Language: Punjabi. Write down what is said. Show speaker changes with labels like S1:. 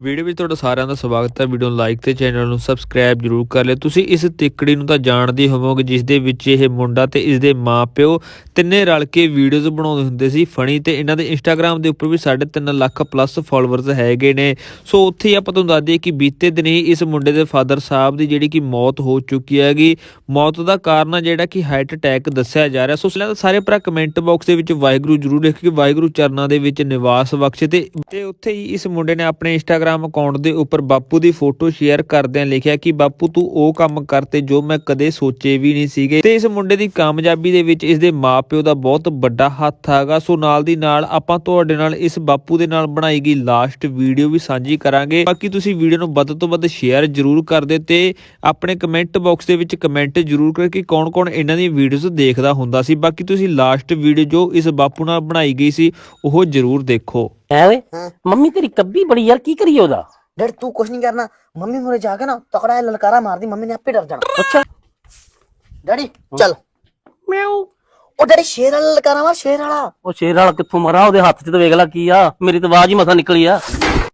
S1: ਵੀਡੀਓ ਵਿੱਚ ਤੁਹਾਡਾ ਸਾਰਿਆਂ ਦਾ ਸਵਾਗਤ ਹੈ। ਵੀਡੀਓ ਨੂੰ ਲਾਈਕ ਤੇ ਚੈਨਲ ਨੂੰ ਸਬਸਕ੍ਰਾਈਬ ਜਰੂਰ ਕਰ ਲਿਓ। ਤੁਸੀਂ ਇਸ ਤਿੱਕੜੀ ਨੂੰ ਤਾਂ ਜਾਣਦੇ ਹੋਵੋਗੇ, ਜਿਸ ਦੇ ਵਿੱਚ ਇਹ ਮੁੰਡਾ ਤੇ ਇਸ ਦੇ ਮਾਪਿਓ ਤਿੰਨੇ ਰਲ ਕੇ ਵੀਡੀਓਜ਼ ਬਣਾਉਂਦੇ ਹੁੰਦੇ ਸੀ ਫਣੀ ਤੇ ਇਹਨਾਂ ਦੇ ਇੰਸਟਾਗ੍ਰam ਦੇ ਉੱਪਰ ਵੀ 3.5 ਲੱਖ ਪਲੱਸ ਫਾਲੋਅਰਸ ਹੈਗੇ ਨੇ। ਸੋ ਉੱਥੇ ਹੀ ਆਪਾਂ ਤੁਹਾਨੂੰ ਦੱਸ ਦਈਏ ਕਿ ਬੀਤੇ ਦਿਨ ਹੀ ਇਸ ਮੁੰਡੇ ਦੇ ਫਾਦਰ ਸਾਹਿਬ ਦੀ ਜਿਹੜੀ ਕਿ ਮੌਤ ਹੋ ਚੁੱਕੀ ਹੈਗੀ। ਮੌਤ ਦਾ ਕਾਰਨ ਆ ਜਿਹੜਾ ਕਿ ਹਾਰਟ ਅਟੈਕ ਦੱਸਿਆ ਜਾ ਰਿਹਾ। ਸੋ ਇਸ ਸਾਰੇ ਭਰਾ ਕਮੈਂਟ ਬਾਕਸ ਦੇ ਵਿੱਚ ਵਾਹਿਗੁਰੂ ਜਰੂਰ ਲਿਖ ਕੇ ਵਾਹਿਗੁਰੂ ਚਰਨਾਂ ਦੇ ਵਿੱਚ ਨਿਵਾਸ ਬਖਸ਼ੇ ਤੇ ਤੇ ਉੱਥੇ ਹੀ ਇਸ ਮੁੰਡੇ ਨੇ ਆਪਣੇ ਇੰਸਟਾਗ੍ਰam ਅਕਾਊਂਟ ਦੇ ਉੱਪਰ ਬਾਪੂ ਦੀ ਫੋਟੋ ਸ਼ੇਅਰ ਕਰਦਿਆਂ ਲਿਖਿਆ ਕਿ, ਬਾਪੂ, ਤੂੰ ਉਹ ਕੰਮ ਕਰਤੇ ਜੋ ਮੈਂ ਕਦੇ ਸੋਚੇ ਵੀ ਨਹੀਂ ਸੀਗੇ। ਤੇ ਇਸ ਮੁੰਡੇ ਦੀ ਕਾਮਯਾਬੀ ਦੇ ਵਿੱਚ ਇਸ ਦੇ ਮਾਪਿਓ ਦਾ ਬਹੁਤ ਵੱਡਾ ਹੱਥ ਹੈਗਾ। ਸੋ ਨਾਲ ਦੀ ਨਾਲ ਆਪਾਂ ਤੁਹਾਡੇ ਨਾਲ ਇਸ ਬਾਪੂ ਦੇ ਨਾਲ ਬਣਾਈ ਗਈ ਲਾਸਟ ਵੀਡੀਓ ਵੀ ਸਾਂਝੀ ਕਰਾਂਗੇ। ਬਾਕੀ ਤੁਸੀਂ ਵੀਡੀਓ ਨੂੰ ਵੱਧ ਤੋਂ ਵੱਧ ਸ਼ੇਅਰ ਜਰੂਰ ਕਰ ਦਿਓ ਤੇ ਆਪਣੇ ਕਮੈਂਟ ਬਾਕਸ ਦੇ ਵਿੱਚ ਕਮੈਂਟ ਜਰੂਰ ਕਰੋ ਕਿ ਕੌਣ-ਕੌਣ ਇਹਨਾਂ ਦੀ ਵੀਡੀਓਜ਼ ਦੇਖਦਾ ਹੁੰਦਾ ਸੀ। ਬਾਕੀ ਤੁਸੀਂ ਲਾਸਟ ਵੀਡੀਓ ਜੋ ਇਸ ਬਾਪੂ ਨਾਲ ਬਣਾਈ ਗਈ ਸੀ, ਉਹ ਜਰੂਰ ਦੇਖੋ।
S2: ਹੈ ਓਏ?
S3: ਹਾਂ।
S2: ਮੰਮੀ ਤੇਰੀ ਕੱਬੀ ਬੜੀ ਯਾਰ ਕੀ ਕਰੀਏ ਉਹਦਾ?
S3: ਡੈਡ ਤੂੰ ਕੁਛ ਨਹੀਂ ਕਰਨਾ। ਮੰਮੀ ਮੋਰੇ ਜਾ ਕੇ ਨਾ ਤਕੜਾ ਜਿਹਾ ਲਲਕਾਰਾ ਮਾਰਦੀ ਮੰਮੀ ਨੇ ਆਪੇ ਡਰ ਜਾਣਾ।
S2: ਅੱਛਾ।
S3: ਡੈਡੀ ਚੱਲ।
S2: ਮਿਆਉ
S3: ਉਹ ਡੈਡੀ ਸ਼ੇਰ ਵਾਲਾ ਲਲਕਾਰਾ ਮਾਰ ਸ਼ੇਰ ਵਾਲਾ।
S2: ਉਹ ਸ਼ੇਰ ਵਾਲਾ ਕਿੱਥੋਂ ਮਰਾ? ਉਹਦੇ ਹੱਥ 'ਚ ਤਾਂ ਵੇਖ ਲੈ ਕੀ ਆ। ਮੇਰੀ ਤਾਂ ਆਵਾਜ਼ ਹੀ ਮਸਾ ਨਿਕਲੀ ਆ।